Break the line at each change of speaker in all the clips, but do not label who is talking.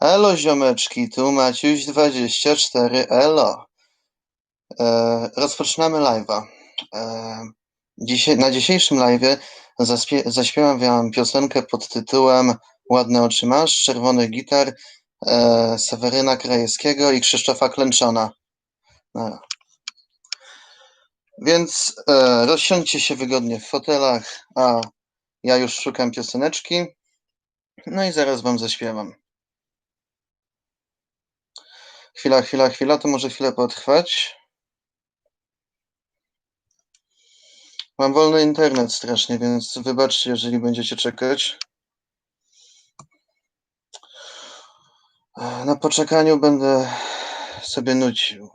Elo ziomeczki, tu Maciuś24, elo. E, rozpoczynamy live'a. E, dzisiaj, na dzisiejszym live'ie zaśpiewam wam piosenkę pod tytułem Ładne oczy masz, czerwony gitar Seweryna Krajewskiego i Krzysztofa Klęczona. No. Więc e, rozsiądźcie się wygodnie w fotelach, a ja już szukam pioseneczki. No i zaraz wam zaśpiewam. Chwila, chwila, chwila, to może chwilę potrwać. Mam wolny internet strasznie, więc wybaczcie, jeżeli będziecie czekać. Na poczekaniu będę sobie nucił.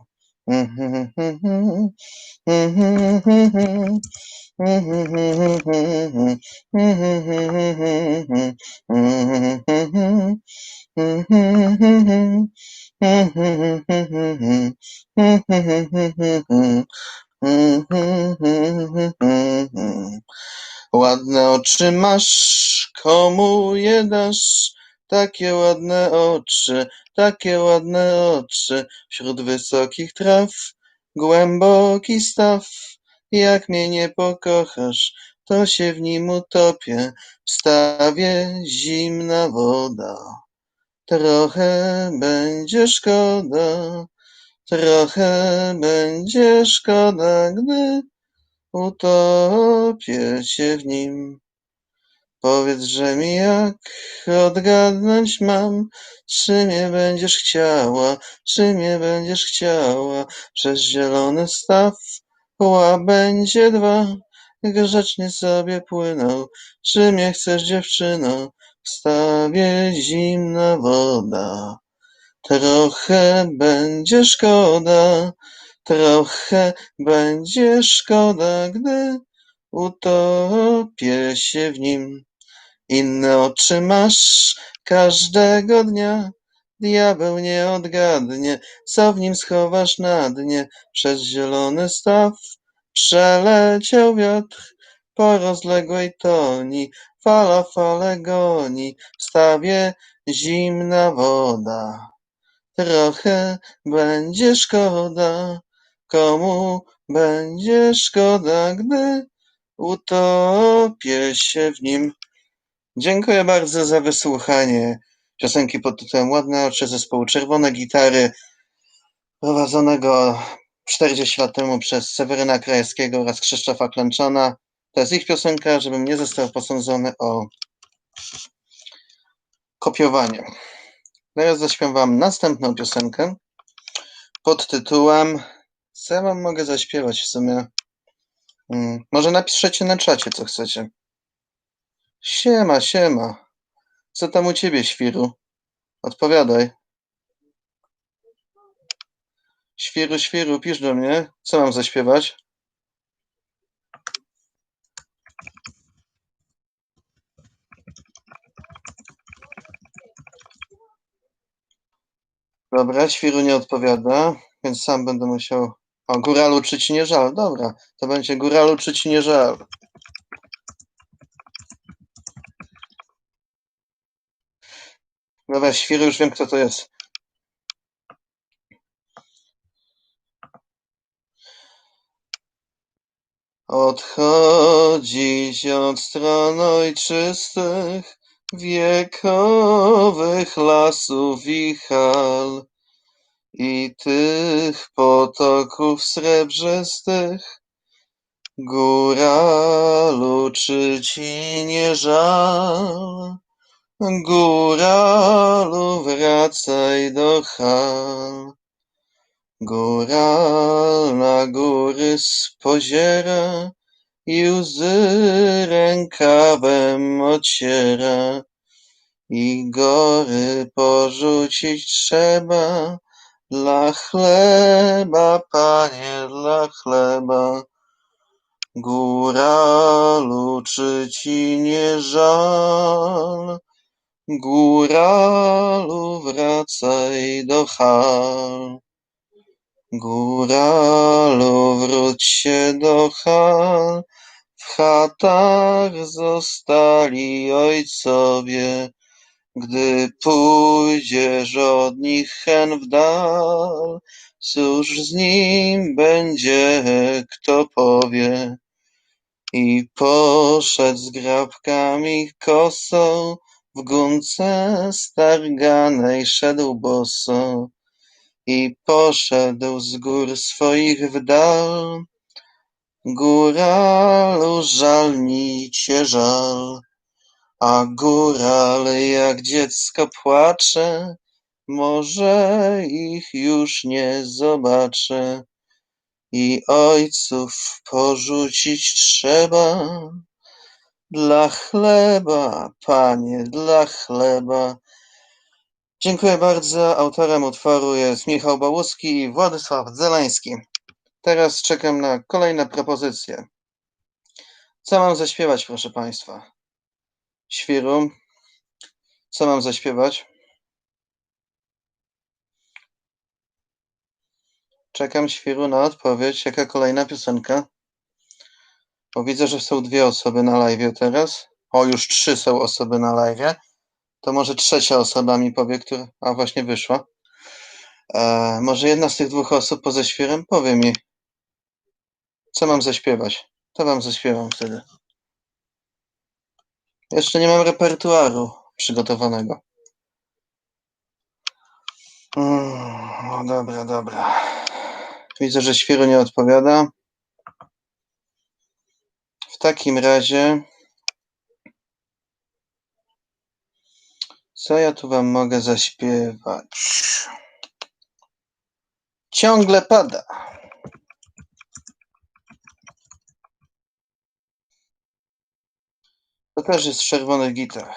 Ładne oczy masz, komu je dasz? Takie ładne oczy, takie ładne oczy, wśród wysokich traw, głęboki staw. Jak mnie nie pokochasz, to się w nim utopię, w stawie zimna woda. Trochę będzie szkoda, trochę będzie szkoda, gdy utopię się w nim. Powiedz, że mi jak odgadnąć mam, czy mnie będziesz chciała, czy mnie będziesz chciała. Przez zielony staw łabędzie dwa grzecznie sobie płyną. Czy mnie chcesz, dziewczyno? W stawie zimna woda. Trochę będzie szkoda, trochę będzie szkoda, gdy utopię się w nim. Inne oczy masz każdego dnia, diabeł nie odgadnie, co w nim schowasz na dnie. Przez zielony staw przeleciał wiatr po rozległej toni, fala fale goni, w stawie zimna woda. Trochę będzie szkoda, komu będzie szkoda, gdy utopię się w nim. Dziękuję bardzo za wysłuchanie piosenki pod tytułem Ładne oczy zespołu Czerwone Gitary, prowadzonego 40 lat temu przez Seweryna Krajewskiego oraz Krzysztofa Klęczona. To jest ich piosenka, żebym nie został posądzony o kopiowanie. Teraz zaśpiewam wam następną piosenkę pod tytułem co ja wam mogę zaśpiewać w sumie? Hmm, może napiszecie na czacie, co chcecie. Siema, siema. Co tam u ciebie, świru? Odpowiadaj. Świru, świru, pisz do mnie. Co mam zaśpiewać? Dobra, świru nie odpowiada, więc sam będę musiał. O, góralu, czy ci nie żal? Dobra, to będzie góralu, czy ci nie żal. Dobra, świru, już wiem, kto to jest. Odchodzić od stron ojczystych, wiekowych lasów i hal i tych potoków srebrzystych. Góralu, czy ci nie żal? Góralu, wracaj do hal. Góral na góry spoziera i łzy rękawem ociera. I gory porzucić trzeba dla chleba, panie, dla chleba. Góralu, czy ci nie żal? Góralu, wracaj do hal. Góralu, wróć się do hal, w chatach zostali ojcowie. Gdy pójdziesz od nich hen w dal, cóż z nim będzie, kto powie? I poszedł z grabkami kosą, w gumce starganej szedł boso. I poszedł z gór swoich w dal, góralu żal mi cię żal. A góral jak dziecko płacze, może ich już nie zobaczę. I ojców porzucić trzeba, dla chleba, panie, dla chleba. Dziękuję bardzo. Autorem utworu jest Michał Bałuski i Władysław Zeleński. Teraz czekam na kolejne propozycje. Co mam zaśpiewać, proszę Państwa? Świru, co mam zaśpiewać? Czekam, Świru, na odpowiedź. Jaka kolejna piosenka? Bo widzę, że są dwie osoby na live teraz. O, już trzy są osoby na live. To może trzecia osoba mi powie, która... A, właśnie wyszła. E, może jedna z tych dwóch osób poza świrem powie mi, co mam zaśpiewać. To wam zaśpiewam wtedy. Jeszcze nie mam repertuaru przygotowanego. Mm, no dobra, dobra. Widzę, że świru nie odpowiada. W takim razie. Co ja tu wam mogę zaśpiewać? Ciągle pada. To też jest z czerwonych gitar.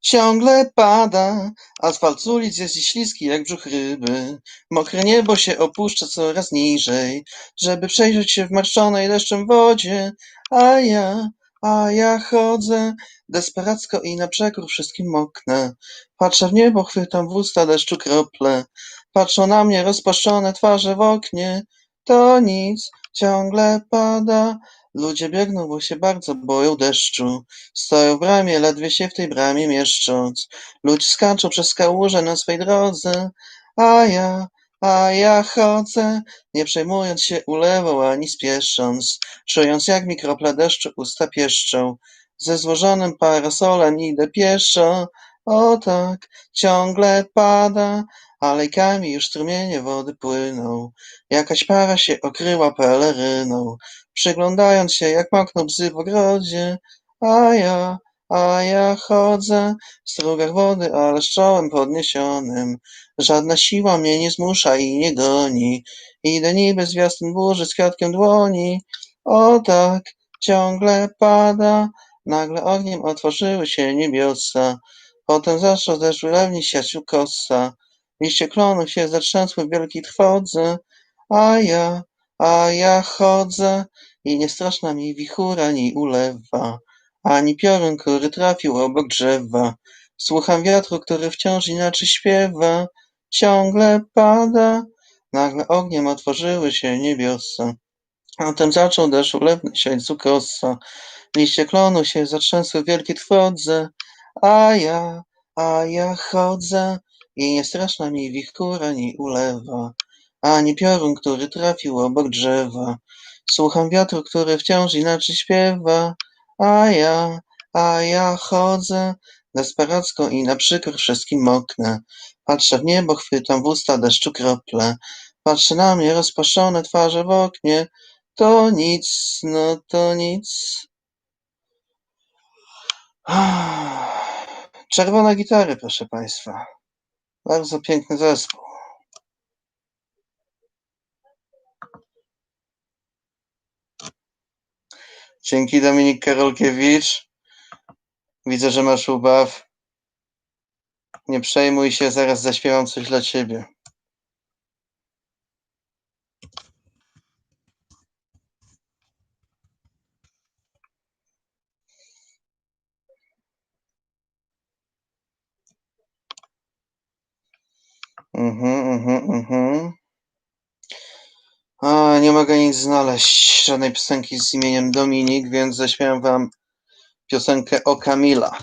Ciągle pada, asfalt z ulic jest śliski jak brzuch ryby. Mokre niebo się opuszcza coraz niżej, żeby przejrzeć się w marszczonej deszczem wodzie. A ja, a ja chodzę desperacko i na przekór wszystkim moknę. Patrzę w niebo, chwytam w usta deszczu krople. Patrzą na mnie rozpaszczone twarze w oknie. To nic, ciągle pada. Ludzie biegną, bo się bardzo boją deszczu. Stoją w bramie, ledwie się w tej bramie mieszcząc. Ludzie skaczą przez kałuże na swej drodze, a ja, a ja chodzę, nie przejmując się ulewą ani spiesząc, czując jak mi krople deszczu usta pieszczą. Ze złożonym parasolem idę pieszo, o tak, ciągle pada, alejkami już strumienie wody płyną. Jakaś para się okryła peleryną, przyglądając się jak mokną bzy w ogrodzie, a ja, a ja chodzę w strugach wody, ale z czołem podniesionym. Żadna siła mnie nie zmusza i nie goni. Idę niby zwiastun burzy z kwiatkiem dłoni. O tak, ciągle pada. Nagle ogniem otworzyły się niebiosa. Potem zaczął deszcz ulewni siać kosa. Liście klonów się zatrzęsły w wielkiej trwodze. A ja, a ja chodzę i nie straszna mi wichura ni ulewa ani piorun, który trafił obok drzewa. Słucham wiatru, który wciąż inaczej śpiewa. Ciągle pada. Nagle ogniem otworzyły się niebiosa. Potem zaczął deszcz ulewny siać z. Liście klonu się zatrzęsły w wielkiej trwodze. A ja, a ja chodzę i nie straszna mi wichura ni ulewa. Ani piorun, który trafił obok drzewa. Słucham wiatru, który wciąż inaczej śpiewa. A ja, a ja chodzę desperacko i na przykór wszystkim moknę. Patrzę w niebo, chwytam w usta deszczu krople. Patrzy na mnie rozpaszone twarze w oknie. To nic, no to nic. Czerwone gitary, proszę Państwa. Bardzo piękny zespół. Dzięki Dominik Karolkiewicz. Widzę, że masz ubaw. Nie przejmuj się, zaraz zaśpiewam coś dla ciebie. Mhm, mhm, mhm. Nie znaleźć, żadnej piosenki z imieniem Dominik, więc zaśpiewam wam piosenkę o Kamila.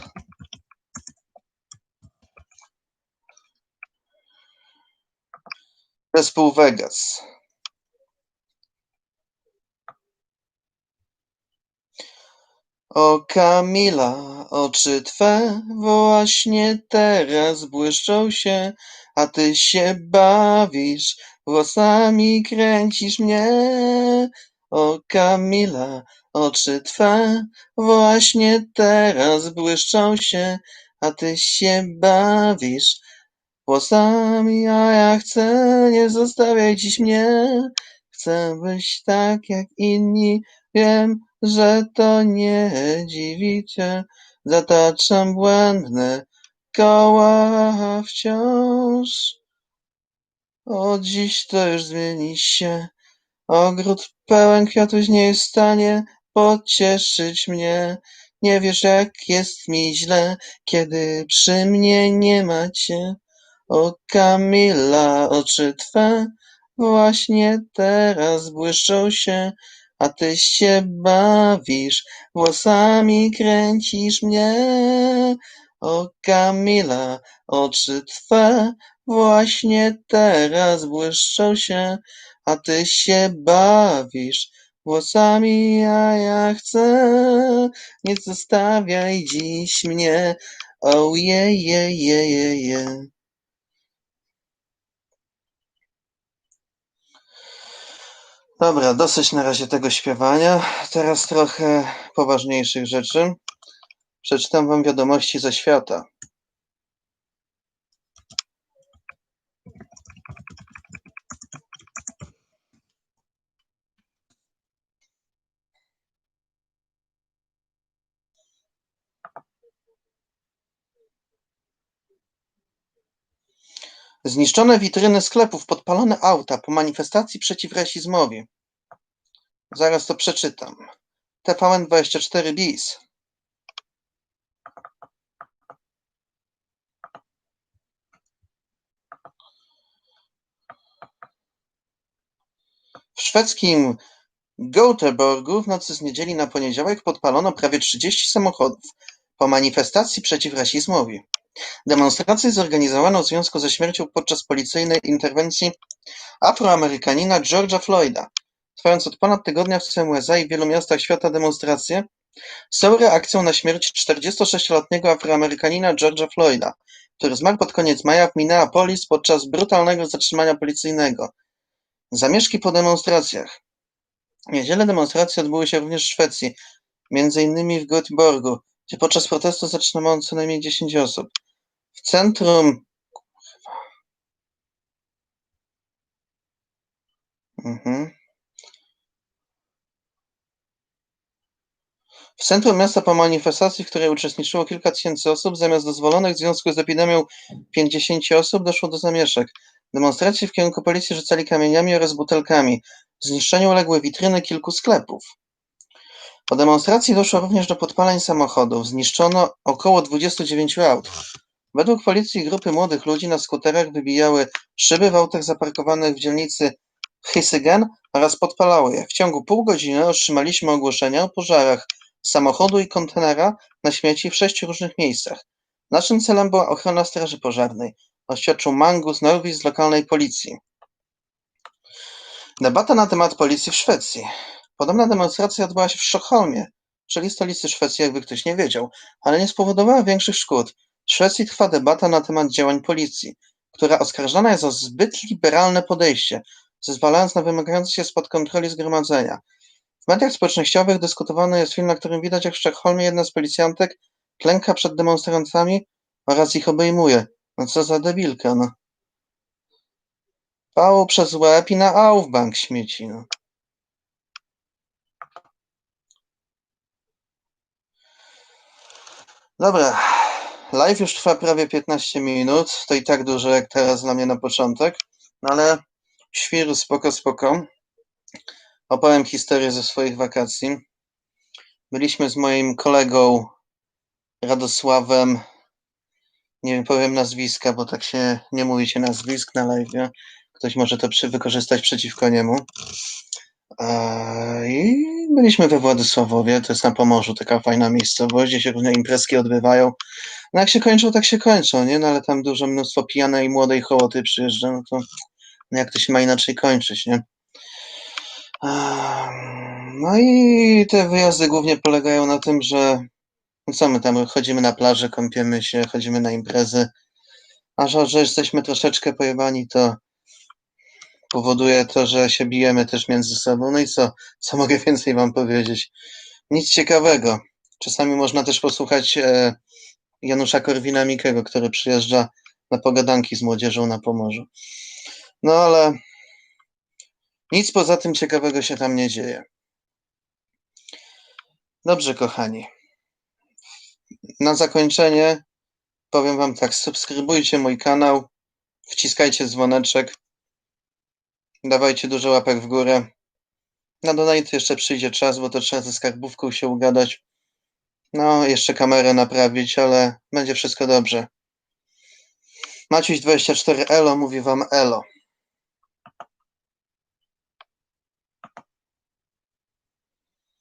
Zespół Vegas. O Kamila, oczy twe właśnie teraz błyszczą się, a ty się bawisz, włosami kręcisz mnie. O Kamila, oczy twe właśnie teraz błyszczą się, a ty się bawisz włosami, a ja chcę, nie zostawiaj dziś mnie. Chcę być tak jak inni, wiem, że to nie dziwi cię. Zataczam błędne koła wciąż. Od dziś to już zmieni się. Ogród pełen kwiatów nie jest w stanie pocieszyć mnie. Nie wiesz, jak jest mi źle, kiedy przy mnie nie macie. O Kamila, oczy twe właśnie teraz błyszczą się, a ty się bawisz, włosami kręcisz mnie. O Kamila, oczy twe właśnie teraz błyszczą się, a ty się bawisz włosami, a ja chcę. Nie zostawiaj dziś mnie. Oh yeah, yeah, yeah. Dobra, dosyć na razie tego śpiewania. Teraz trochę poważniejszych rzeczy. Przeczytam wam wiadomości ze świata. Zniszczone witryny sklepów, podpalone auta po manifestacji przeciw rasizmowi. Zaraz to przeczytam. TVN24 bis. W szwedzkim Göteborgu w nocy z niedzieli na poniedziałek podpalono prawie 30 samochodów po manifestacji przeciw rasizmowi. Demonstrację zorganizowano w związku ze śmiercią podczas policyjnej interwencji Afroamerykanina George'a Floyda. Trwając od ponad tygodnia w całym USA i w wielu miastach świata demonstracje są reakcją na śmierć 46-letniego Afroamerykanina George'a Floyda, który zmarł pod koniec maja w Minneapolis podczas brutalnego zatrzymania policyjnego. Zamieszki po demonstracjach. W niedzielę demonstracje odbyły się również w Szwecji, między innymi w Göteborgu, gdzie podczas protestu zatrzymano co najmniej 10 osób. W centrum mhm. W centrum miasta po manifestacji, w której uczestniczyło kilka tysięcy osób, zamiast dozwolonych w związku z epidemią 50 osób, doszło do zamieszek. Demonstracji w kierunku policji rzucali kamieniami oraz butelkami. Zniszczeniu uległy witryny kilku sklepów. Po demonstracji doszło również do podpaleń samochodów. Zniszczono około 29 aut. Według policji grupy młodych ludzi na skuterach wybijały szyby w autach zaparkowanych w dzielnicy Hysygen oraz podpalały je. W ciągu pół godziny otrzymaliśmy ogłoszenia o pożarach samochodu i kontenera na śmieci w sześciu różnych miejscach. Naszym celem była ochrona straży pożarnej, oświadczył Mangus Norwis z lokalnej policji. Debata na temat policji w Szwecji. Podobna demonstracja odbyła się w Sztokholmie, czyli stolicy Szwecji, jakby ktoś nie wiedział, ale nie spowodowała większych szkód. W Szwecji trwa debata na temat działań policji, która oskarżana jest o zbyt liberalne podejście, zezwalając na wymagające się spod kontroli zgromadzenia. W mediach społecznościowych dyskutowany jest film, na którym widać, jak w Sztokholmie jedna z policjantek klęka przed demonstrantami oraz ich obejmuje. No co za debilka, no. Pało przez łeb i na Aufbank śmieci, no. Dobra, live już trwa prawie 15 minut, to i tak dużo jak teraz dla mnie na początek, no ale świr, spoko, spoko. Opowiem historię ze swoich wakacji. Byliśmy z moim kolegą Radosławem, nie wiem, powiem nazwiska, bo tak się nie mówi się nazwisk na live. Ktoś może to przy, wykorzystać przeciwko niemu. Eee, I byliśmy we Władysławowie, to jest na Pomorzu, taka fajna miejscowość, gdzie się różne imprezki odbywają. No jak się kończą, tak się kończą, nie? No ale tam dużo mnóstwo pijanej młodej hołoty przyjeżdża, no to no jak to się ma inaczej kończyć, nie? Eee, No i te wyjazdy głównie polegają na tym, że no co my tam chodzimy na plażę, kąpiemy się, chodzimy na imprezy, a że, że jesteśmy troszeczkę pojebani, to powoduje to, że się bijemy też między sobą. No i co? Co mogę więcej wam powiedzieć? Nic ciekawego. Czasami można też posłuchać e, Janusza Korwina-Mikkego, który przyjeżdża na pogadanki z młodzieżą na Pomorzu. No ale nic poza tym ciekawego się tam nie dzieje. Dobrze, kochani. Na zakończenie powiem wam tak, subskrybujcie mój kanał, wciskajcie dzwoneczek, dawajcie dużo łapek w górę. Na donate jeszcze przyjdzie czas, bo to trzeba ze skarbówką się ugadać. No, jeszcze kamerę naprawić, ale będzie wszystko dobrze. Maciuś24 Elo mówi wam Elo.